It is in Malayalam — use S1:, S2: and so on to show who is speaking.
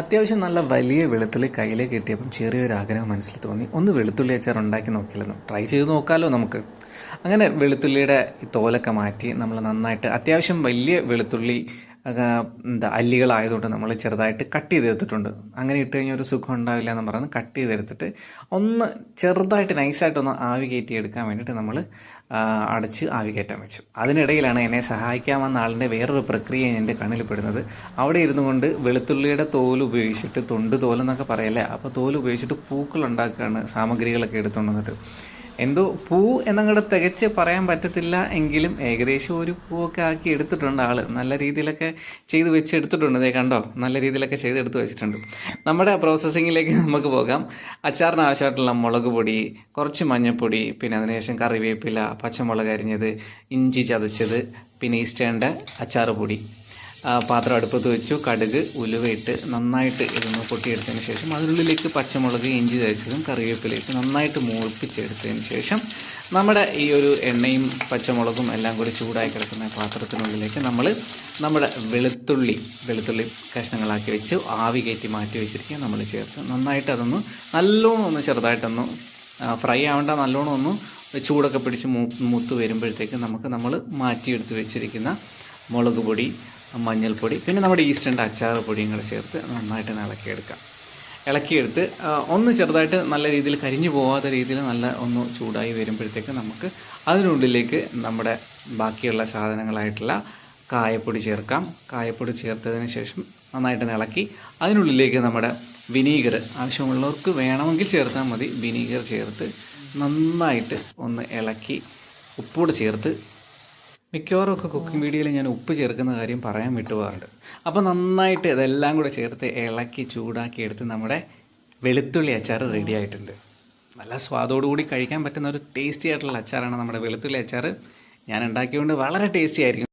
S1: അത്യാവശ്യം നല്ല വലിയ വെളുത്തുള്ളി കയ്യിലേക്ക് കിട്ടിയപ്പം ചെറിയൊരു ആഗ്രഹം മനസ്സിൽ തോന്നി. ഒന്ന് വെളുത്തുള്ളി അച്ചാർ ഉണ്ടാക്കി നോക്കില്ലെന്ന് ട്രൈ ചെയ്ത് നോക്കാമല്ലോ നമുക്ക്. അങ്ങനെ വെളുത്തുള്ളിയുടെ തോലൊക്കെ മാറ്റി നമ്മൾ നന്നായിട്ട് അത്യാവശ്യം വലിയ വെളുത്തുള്ളി എന്താ അല്ലികളായതുകൊണ്ട് നമ്മൾ ചെറുതായിട്ട് കട്ട് ചെയ്തെടുത്തിട്ടുണ്ട്. അങ്ങനെ ഇട്ട് കഴിഞ്ഞാൽ ഒരു സുഖം ഉണ്ടാവില്ല എന്ന് പറഞ്ഞ് കട്ട് ചെയ്തെടുത്തിട്ട് ഒന്ന് ചെറുതായിട്ട് നൈസായിട്ടൊന്ന് ആവി കയറ്റി എടുക്കാൻ വേണ്ടിയിട്ട് നമ്മൾ അടച്ച് ആവി കയറ്റാൻ വെച്ചു. അതിനിടയിലാണ് എന്നെ സഹായിക്കാൻ വന്ന ആളിന്റെ വേറൊരു പ്രക്രിയ എന്റെ കണ്ണിൽ പെടുന്നത്. അവിടെ ഇരുന്നു കൊണ്ട് വെളുത്തുള്ളിയുടെ തോൽ ഉപയോഗിച്ചിട്ട് തൊണ്ട് തോലെന്നൊക്കെ പറയല്ലേ? അപ്പോൾ തോൽ ഉപയോഗിച്ചിട്ട് പൂക്കൾ ഉണ്ടാക്കുകയാണ് സാമഗ്രികളൊക്കെ എടുത്തുകൊണ്ട് വന്നിട്ട് എന്തോ പൂ എന്നങ്ങോട്ട് തികച്ച് പറയാൻ പറ്റത്തില്ല എങ്കിലും ഏകദേശം ഒരു പൂവൊക്കെ ആക്കി എടുത്തിട്ടുണ്ട് ആൾ. നല്ല രീതിയിലൊക്കെ ചെയ്ത് വെച്ച് എടുത്തിട്ടുണ്ട്. ഇതേ കണ്ടോ? നല്ല രീതിയിലൊക്കെ ചെയ്ത് എടുത്ത് വെച്ചിട്ടുണ്ട്. നമ്മുടെ പ്രോസസ്സിങ്ങിലേക്ക് നമുക്ക് പോകാം. അച്ചാറിന് ആവശ്യമായിട്ടുള്ള മുളക് പൊടി കുറച്ച് മഞ്ഞൾപ്പൊടി പിന്നെ അതിനുശേഷം കറിവേപ്പില പച്ചമുളക് അരിഞ്ഞത് ഇഞ്ചി ചതച്ചത് പിന്നെ ഈസ്റ്റേണ്ട അച്ചാറ് പൊടി. പാത്രം അടുപ്പത്ത് വെച്ചു കടുക് ഉലുവയിട്ട് നന്നായിട്ട് ഇതൊന്ന് പൊട്ടിയെടുത്തതിന് ശേഷം അതിനുള്ളിലേക്ക് പച്ചമുളക് ഇഞ്ചി തേച്ചതും കറിവേപ്പിലയിട്ട് നന്നായിട്ട് മൂപ്പിച്ചെടുത്തതിന് ശേഷം നമ്മുടെ ഈ ഒരു എണ്ണയും പച്ചമുളകും എല്ലാം കൂടി ചൂടായി കിടക്കുന്ന പാത്രത്തിനുള്ളിലേക്ക് നമ്മൾ നമ്മുടെ വെളുത്തുള്ളി വെളുത്തുള്ളി കഷ്ണങ്ങളാക്കി വെച്ച് ആവി കയറ്റി മാറ്റി വെച്ചിരിക്കുക നമ്മൾ ചേർത്ത്. നന്നായിട്ട് അതൊന്ന് നല്ലോണം ഒന്ന് ചെറുതായിട്ടൊന്ന് ഫ്രൈ ആവേണ്ട നല്ലോണം ഒന്ന് ചൂടൊക്കെ പിടിച്ച് മൂ മൂത്ത് വരുമ്പോഴത്തേക്ക് നമുക്ക് നമ്മൾ മാറ്റിയെടുത്ത് വെച്ചിരിക്കുന്ന മുളക് പൊടി മഞ്ഞൾപ്പൊടി പിന്നെ നമ്മുടെ ഈസ്റ്റിന്റെ അച്ചാർ പൊടിയും കൂടെ ചേർത്ത് നന്നായിട്ട് ഇളക്കിയെടുക്കാം. ഇളക്കിയെടുത്ത് ഒന്ന് ചെറുതായിട്ട് നല്ല രീതിയിൽ കരിഞ്ഞു പോകാത്ത രീതിയിൽ നല്ല ഒന്ന് ചൂടായി വരുമ്പോഴത്തേക്ക് നമുക്ക് അതിനുള്ളിലേക്ക് നമ്മുടെ ബാക്കിയുള്ള സാധനങ്ങളായിട്ടുള്ള കായപ്പൊടി ചേർക്കാം. കായപ്പൊടി ചേർത്തതിന് ശേഷം നന്നായിട്ട് ഇളക്കി അതിനുള്ളിലേക്ക് നമ്മുടെ വിനീഗർ ആവശ്യമുള്ളവർക്ക് വേണമെങ്കിൽ ചേർത്താൽ മതി. വിനീഗർ ചേർത്ത് നന്നായിട്ട് ഒന്ന് ഇളക്കി ഉപ്പൂടെ ചേർത്ത് മിക്കവാറും ഒക്കെ കുക്കിംഗ് വീഡിയോയിൽ ഞാൻ ഉപ്പ് ചേർക്കുന്ന കാര്യം പറയാൻ വിട്ടുപോകാറുണ്ട്. അപ്പോൾ നന്നായിട്ട് ഇതെല്ലാം കൂടെ ചേർത്ത് ഇളക്കി ചൂടാക്കി എടുത്ത് നമ്മുടെ വെളുത്തുള്ളി അച്ചാർ റെഡി ആയിട്ടുണ്ട്. നല്ല സ്വാദോടുകൂടി കഴിക്കാൻ പറ്റുന്ന ഒരു ടേസ്റ്റി ആയിട്ടുള്ള അച്ചാറാണ് നമ്മുടെ വെളുത്തുള്ളി അച്ചാർ. ഞാൻ ഉണ്ടാക്കിയതുകൊണ്ട് വളരെ ടേസ്റ്റി ആയിരിക്കും.